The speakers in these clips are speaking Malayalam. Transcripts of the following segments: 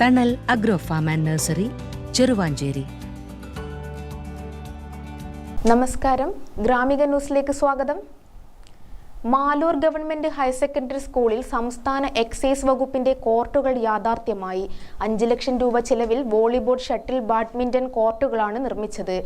Thanal agro farm and nursery Cheruvanchery നമസ്കാരം. ഗ്രാമിക ന്യൂസിലേക്ക് സ്വാഗതം. മാലൂർ ഗവൺമെന്റ് ഹയർ സെക്കൻഡറി സ്കൂളിൽ സംസ്ഥാന എക്സൈസ് വകുപ്പിന്റെ കോർട്ടുകൾ യാഥാർത്ഥ്യമായി. അഞ്ച് ലക്ഷം രൂപ ചെലവിൽ വോളിബോൾ ഷട്ടിൽ ബാഡ്മിന്റൺ കോർട്ടുകളാണ് നിർമ്മിച്ചത്.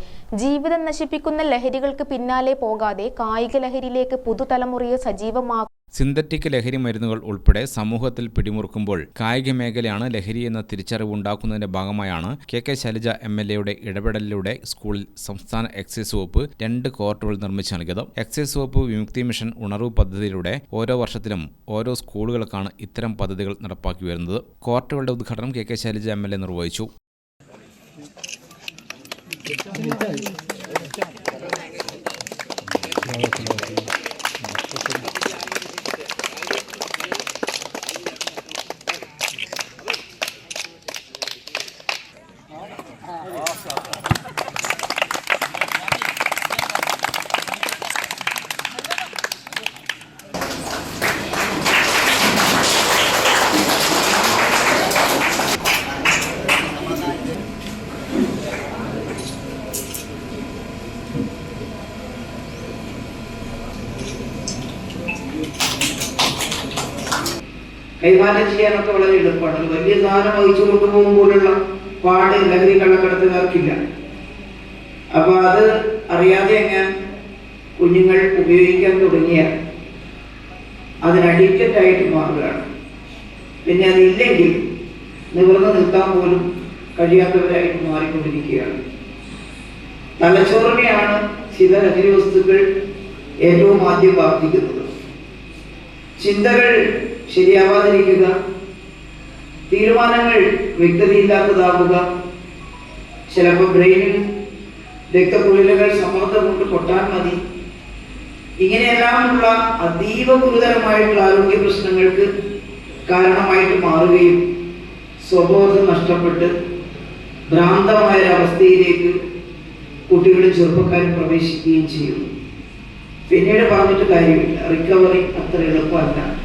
ജീവിതം നശിപ്പിക്കുന്ന ലഹരികൾക്ക് പിന്നാലെ പോകാതെ കായിക ലഹരിയിലേക്ക് പുതുതലമുറയെ സജീവമാക്കും സിന്തറ്റിക് ലഹരി മരുന്നുകൾ ഉൾപ്പെടെ സമൂഹത്തിൽ പിടിമുറുക്കുമ്പോൾ കായിക മേഖലയാണ് ലഹരി എന്ന തിരിച്ചറിവ് ഉണ്ടാക്കുന്നതിന്റെ ഭാഗമായാണ് K K Shailaja M L എയുടെ ഇടപെടലിലൂടെ സ്കൂളിൽ സംസ്ഥാന എക്സൈസ് വകുപ്പ് രണ്ട് കോർട്ടുകൾ നിർമ്മിച്ചു നൽകിയത്. എക്സൈസ് വകുപ്പ് വിമുക്തി മിഷൻ ഉണർവ് പദ്ധതിയിലൂടെ ഓരോ വർഷത്തിലും ഓരോ സ്കൂളുകൾക്കാണ് ഇത്തരം പദ്ധതികൾ നടപ്പാക്കി വരുന്നത്. കോർട്ടുകളുടെ ഉദ്ഘാടനം K K Shailaja M L A നിർവഹിച്ചു. കൈമാറ്റം ചെയ്യാനൊക്കെ വളരെ എളുപ്പമാണ് വലിയ സാധനം വഹിച്ചു കൊണ്ടുപോകുമ്പോഴുള്ള പാട് ലഹരി കള്ളക്കടത്തുകാർക്കില്ല അപ്പൊ അത് അറിയാതെ ഞാൻ കുഞ്ഞുങ്ങൾ ഉപയോഗിക്കാൻ തുടങ്ങിയ അതിന് അഡിക്റ്റഡ് ആയിട്ട് മാറുകയാണ്. പിന്നെ അതില്ലെങ്കിൽ നിവർന്ന് നിൽക്കാൻ പോലും കഴിയാത്തവരായിട്ട് മാറിക്കൊണ്ടിരിക്കുകയാണ്. തലച്ചോറിനെയാണ് ചില ലഹരി വസ്തുക്കൾ ഏറ്റവും ആദ്യം ബാധിക്കുന്നത്. ചിന്തകൾ ശരിയാവാതിരിക്കുക തീരുമാനങ്ങൾ വ്യക്തതയില്ലാത്തതാവുക ചിലപ്പോൾ ബ്രെയിനിൽ രക്തക്കുഴലുകൾ സമ്മർദ്ദം കൊണ്ട് പൊട്ടാൻ മതി. ഇങ്ങനെയെല്ലാമുള്ള അതീവ ഗുരുതരമായിട്ടുള്ള ആരോഗ്യ പ്രശ്നങ്ങൾക്ക് കാരണമായിട്ട് മാറുകയും സ്വബോധം നഷ്ടപ്പെട്ട് ഭ്രാന്തമായ ഒരവസ്ഥയിലേക്ക് കുട്ടികളും ചെറുപ്പക്കാരും പ്രവേശിക്കുകയും ചെയ്യുന്നു. പിന്നീട് പറഞ്ഞിട്ട് കാര്യമില്ല. റിക്കവറി അത്ര എളുപ്പമല്ല.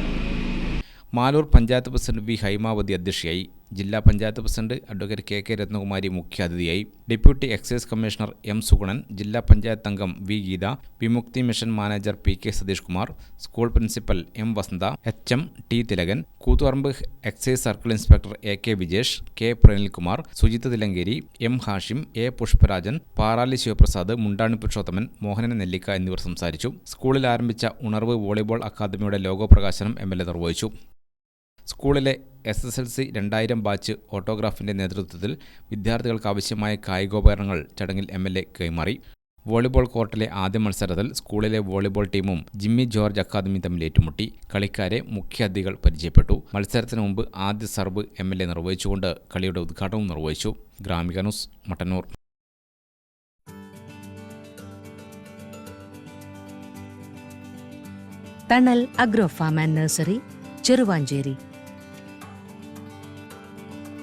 മാലൂർ പഞ്ചായത്ത് പ്രസിഡന്റ് വി ഹൈമാവതി അധ്യക്ഷയായി ജില്ലാ panchayat president advocate K K Rathnakumari മുഖ്യാതിഥിയായി. Deputy excise commissioner M Sugunan ജില്ലാ പഞ്ചായത്ത് അംഗം V Geetha Vimukthi mission manager P K Satheesh Kumar school principal M Vasantha H M T Thilakan Koothuparamba excise circle inspector A K Vijesh K Pranilkumar Sujith Thillenkeri M Hashim A Pushparajan Parali Sivaprasad Mundani Purushothaman Mohanan Nellikka എന്നിവർ സംസാരിച്ചു. സ്കൂളിൽ ആരംഭിച്ച ഉണർവ് വോളിബോൾ അക്കാദമിയുടെ ലോഗോ പ്രകാശനം എം എൽ എ നിർവഹിച്ചു. സ്കൂളിലെ എസ് എസ് എൽ സി രണ്ടായിരം ബാച്ച് ഓട്ടോഗ്രാഫിന്റെ നേതൃത്വത്തിൽ വിദ്യാർത്ഥികൾക്ക് ആവശ്യമായ കായികോപകരണങ്ങൾ ചടങ്ങിൽ എം എൽ എ കൈമാറി. വോളിബോൾ കോർട്ടിലെ ആദ്യ മത്സരത്തിൽ സ്കൂളിലെ വോളിബോൾ ടീമും ജിമ്മി ജോർജ് അക്കാദമി തമ്മിൽ ഏറ്റുമുട്ടി. കളിക്കാരെ മുഖ്യാതിഥികൾ പരിചയപ്പെട്ടു. മത്സരത്തിന് മുമ്പ് ആദ്യ സർവ് എം എൽ എ നിർവഹിച്ചുകൊണ്ട് കളിയുടെ ഉദ്ഘാടനവും നിർവഹിച്ചു. Gramika news Mattannur. Thanal agro farm and nursery Cheruvanchery.